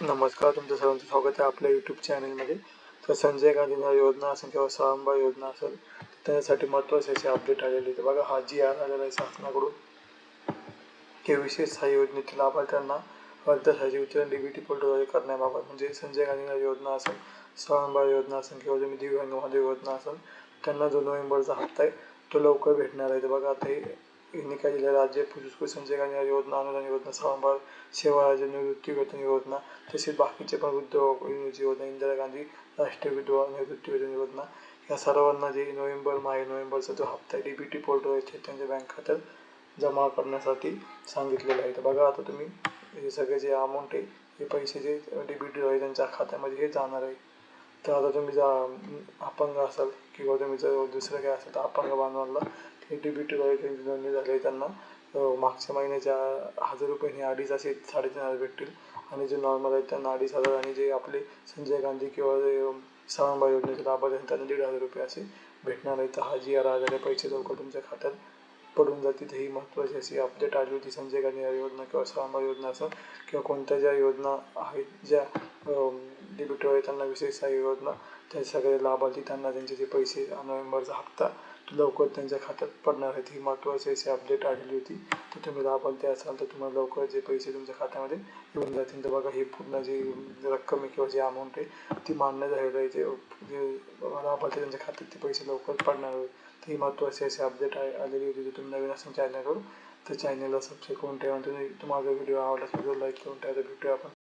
नमस्कार तुमचं सर्वांचं स्वागत आहे आपल्या यूट्यूब चॅनलमध्ये तर संजय गांधी योजना असेल किंवा सहांबा योजना असेल त्यासाठी महत्त्वाचे असे अपडेट आलेले आहेत. बघा हा जी आर आलेला आहे शासनाकडून की विशेष सहाय्य योजनेतील लाभार्थ्यांना अर्थसहाय्य वितरण डीबीटी पोर्टल करण्याबाबत म्हणजे संजय गांधी योजना असेल सहांबा योजना असेल किंवा तुम्ही दिव्यांग योजना असेल त्यांना जो नोव्हेंबरचा हप्ता आहे तो लवकर भेटणार आहे. बघा आता हे राज्य पुरुष संजय गांधी योजना अनुदान योजना सहांबा सेवा राज्य निवृत्ती वेतन योजना तसेच बाकीचे पण वृद्ध योजना इंदिरा गांधी राष्ट्रीय विधवा निवृत्ती वेतन योजना या सर्वांना जे नोव्हेंबर माहे नोव्हेंबरचा जो हप्ता डी बी टी पोर्टल आहे त्यांच्या बँक खात्यात जमा करण्यासाठी सांगितलेलं आहे. तर बघा आता तुम्ही हे सगळे जे अमाऊंट आहे हे पैसे जे डी बी टी त्यांच्या खात्यामध्ये हे जाणार आहे. तर आता तुम्ही जा अपंग असाल किंवा तुम्ही जर दुसरं काय असेल तर अपंग बांधवांना ते टी बी टी त्यांची नोंदणी झाली त्यांना. मागच्या महिन्याच्या हजार रुपये हे अडीच असे साडेतीन हजार भेटतील. आणि जे नॉर्मल आहेत त्यांना अडीच हजार आणि जे आपले संजय गांधी किंवा जे सहांबा योजनेचे लाभार्थी आहेत त्यांना दीड हजार रुपये असे भेटणार आहेत. तर हा जी आर आलेले पैसे लवकर तुमच्या खात्यात पडून जातील. ही महत्त्वाची अशी अपडेट आली होती संजय गांधी योजना किंवा सहांबा योजना असं किंवा कोणत्या ज्या योजना आहेत ज्या डेबिटवर त्यांना विशेष सहाय्य योजना त्या सगळे लाभार्थी त्यांना त्यांचे जे पैसे नोव्हेंबरचा हप्ता लवकर त्यांच्या खात्यात पडणार आहेत ही महत्त्वाची अशी अपडेट आलेली होती. तर तुम्ही लाभार्थी असाल तर तुम्हाला लवकर जे पैसे तुमच्या खात्यामध्ये येऊन जातील. तर बघा ही पूर्ण जी रक्कम आहे किंवा जी अमाऊंट आहे ती मान्य झालेलं आहे. जे लाभार्थी त्यांच्या खात्यात ते पैसे लवकर पडणार आहेत. तर ही महत्त्वाची अशी अपडेट आहे आलेली होती. जर तुम्ही नवीन असेल चॅनलवर तर चॅनलला सबस्क्राईब करून ठेवा. तुम्ही तुम्हाला व्हिडिओ आवडला असेल तर लाईक करून ठेवा. भेटूया आपण.